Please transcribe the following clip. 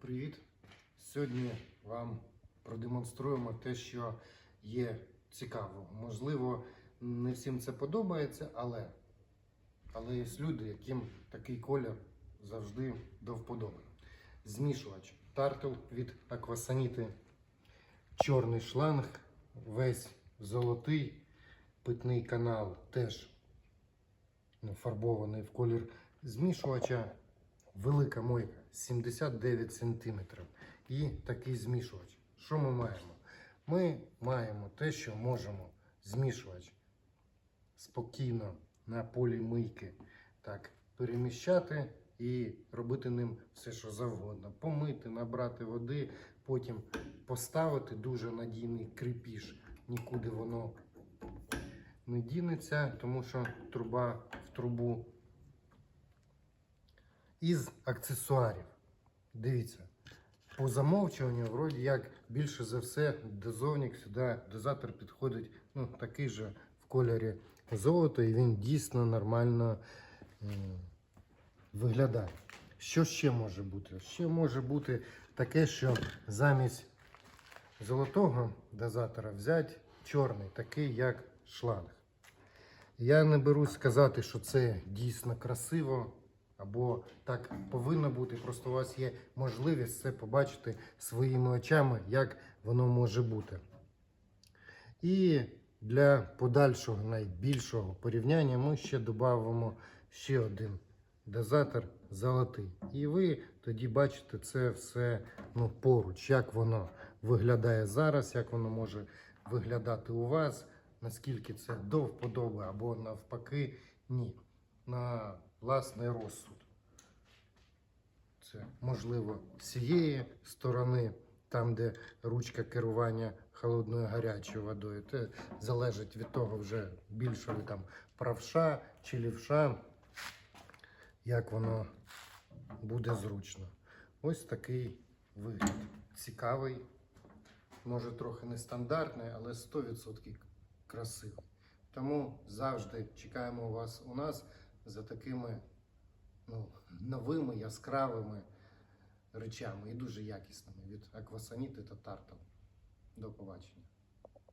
Привіт! Сьогодні вам продемонструємо те, що є цікаво. Можливо, не всім це подобається, але, але є люди, яким такий колір завжди до вподоби. Змішувач тартл від Аквасаніти, чорний шланг, весь золотий, питний канал теж ну, фарбований в колір змішувача. Велика мойка 79 см. І такий змішувач. Що ми маємо? Ми маємо те, що можемо змішувач спокійно на полі мийки так переміщати і робити ним все, що завгодно. Помити, набрати води, потім поставити дуже надійний кріпіш. Нікуди воно не дінеться, тому що труба в трубу із аксесуарів. Дивіться, по замовчуванню, вроді як більше за все, дозовник сюди, дозатор підходить ну, такий же в кольорі золота, і він дійсно нормально виглядає. Що ще може бути? Ще може бути таке, що замість золотого дозатора взяти чорний, такий як шланг. Я не берусь сказати, що це дійсно красиво, або так повинно бути. Просто у вас є можливість це побачити своїми очами, як воно може бути. І для подальшого найбільшого порівняння ми ще додамо ще один дозатор золотий. І ви тоді бачите це все ну, поруч, як воно виглядає зараз, як воно може виглядати у вас, наскільки це до вподоби або навпаки ні. На власний розсуд. Це можливо з цієї сторони, там, де ручка керування холодною гарячою водою. Це залежить від того, вже більше ви там правша чи лівша, як воно буде зручно. Ось такий вигляд. Цікавий, може трохи нестандартний, але 100% красивий. Тому завжди чекаємо вас у нас за такими ну, новими яскравими речами і дуже якісними від Аквасаніти та Тартал. До побачення.